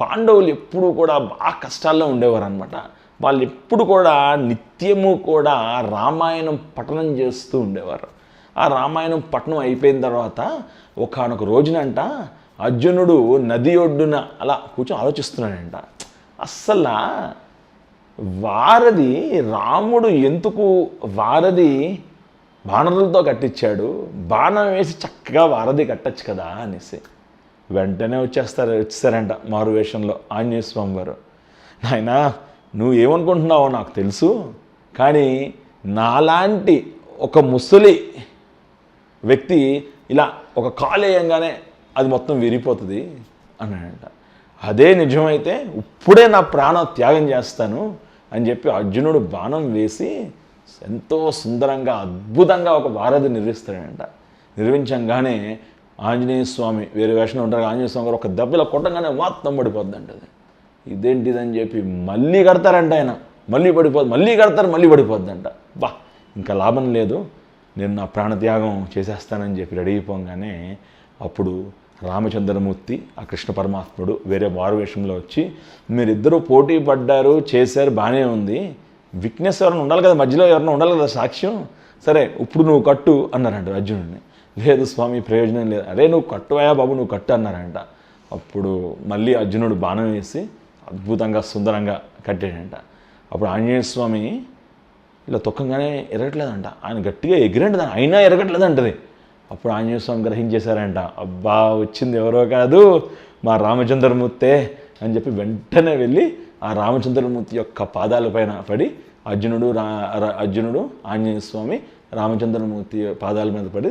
పాండవులు ఎప్పుడూ కూడా బాగా కష్టాల్లో ఉండేవారు అనమాట వాళ్ళు ఎప్పుడు కూడా నిత్యము కూడా రామాయణం పఠనం చేస్తూ ఉండేవారు. ఆ రామాయణం పఠనం అయిపోయిన తర్వాత ఒకనొక రోజునంట అర్జునుడు నది ఒడ్డున అలా కూర్చొని ఆలోచిస్తున్నాడంట. అస్సలు వారది రాముడు ఎందుకు వారది బాణరులతో కట్టించాడు? బాణం వేసి చక్కగా వారది కట్టచ్చు కదా అనేసి. వెంటనే వచ్చేస్తారు వచ్చేసారంట మారు వేషంలో ఆంజనేయ స్వామి వారు నాయనా నువ్వు ఏమనుకుంటున్నావో నాకు తెలుసు కానీ నాలాంటి ఒక ముసలి వ్యక్తి ఇలా ఒక కాలు వేయంగానే అది మొత్తం విరిగిపోతుంది అన్నాడంట. అదే నిజమైతే ఇప్పుడే నా ప్రాణం త్యాగం చేస్తాను అని చెప్పి అర్జునుడు బాణం వేసి ఎంతో సుందరంగా అద్భుతంగా ఒక వారధి నిర్మిస్తాడంట నిర్మించంగానే ఆంజనేయ స్వామి వేరే వేషంలో ఉంటారు. ఆంజనేయ స్వామి గారు ఒక దెబ్బలో కొట్టంగానే మొత్తం పడిపోద్దంట అది. ఇదేంటిదని చెప్పి మళ్ళీ కడతారంట ఆయన. మళ్ళీ పడిపోద్ది మళ్ళీ కడతారు మళ్ళీ పడిపోద్దంట. బా ఇంకా లాభం లేదు. నేను నా ప్రాణత్యాగం చేసేస్తానని చెప్పి రెడీ అయిపోగానే అప్పుడు రామచంద్రమూర్తి ఆ కృష్ణ పరమాత్ముడు వేరే వారు వేషంలో వచ్చి మీరిద్దరూ పోటీ పడ్డారు చేశారు బాగానే ఉంది. విక్నెస్ ఎవరైనా ఉండాలి కదా మధ్యలో ఎవరైనా ఉండాలి కదా సాక్ష్యం? సరే ఇప్పుడు నువ్వు కట్టు అన్నారంట అర్జునుడిని. లేదు స్వామి ప్రయోజనం లేదు. అరే నువ్వు కట్టువయా బాబు నువ్వు కట్టు అన్నారంట. అప్పుడు మళ్ళీ అర్జునుడు బాణం వేసి అద్భుతంగా సుందరంగా కట్టాడంట. అప్పుడు ఆంజనేయ స్వామి ఇలా తొక్కంగానే ఎరగట్లేదంట. ఆయన గట్టిగా ఎగిరంట దాన్ని. అయినా ఎరగట్లేదంటది. అప్పుడు ఆంజనేయ స్వామి గ్రహించేశారంట అబ్బా వచ్చింది ఎవరో కాదు మా రామచంద్రమూర్తే అని చెప్పి వెంటనే వెళ్ళి ఆ రామచంద్రమూర్తి యొక్క పాదాల పైన పడి అర్జునుడు రా రా- అర్జునుడు ఆంజనేయ స్వామి రామచంద్రమూర్తి పాదాల మీద పడి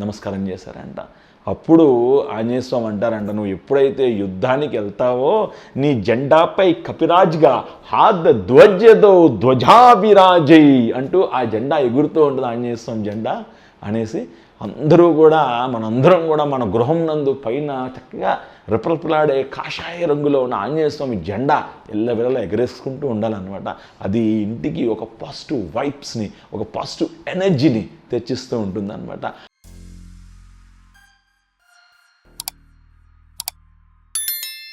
నమస్కారం చేశారంట. అప్పుడు ఆంజనేయ స్వామి అంటారంట నువ్వు ఎప్పుడైతే యుద్ధానికి వెళ్తావో నీ జెండాపై కపిరాజ్గా హాద్ ధ్వజదో ధ్వజాభిరాజై అంటూ ఆ జెండా ఎగురుతూ ఉంటుంది ఆంజనేయ స్వామి జెండా అనేసి అందరూ కూడా మనందరం కూడా మన గృహం నందు పైన చక్కగా రెపరెపలాడే కాషాయ రంగులో ఉన్న ఆంజనేయ స్వామి జెండా ఎల్లవెల్ల ఎగరేసుకుంటూ ఉండాలన్నమాట. అది ఇంటికి ఒక పాజిటివ్ వైబ్స్ని ఒక పాజిటివ్ ఎనర్జీని తెచ్చిస్తూ ఉంటుందన్నమాట.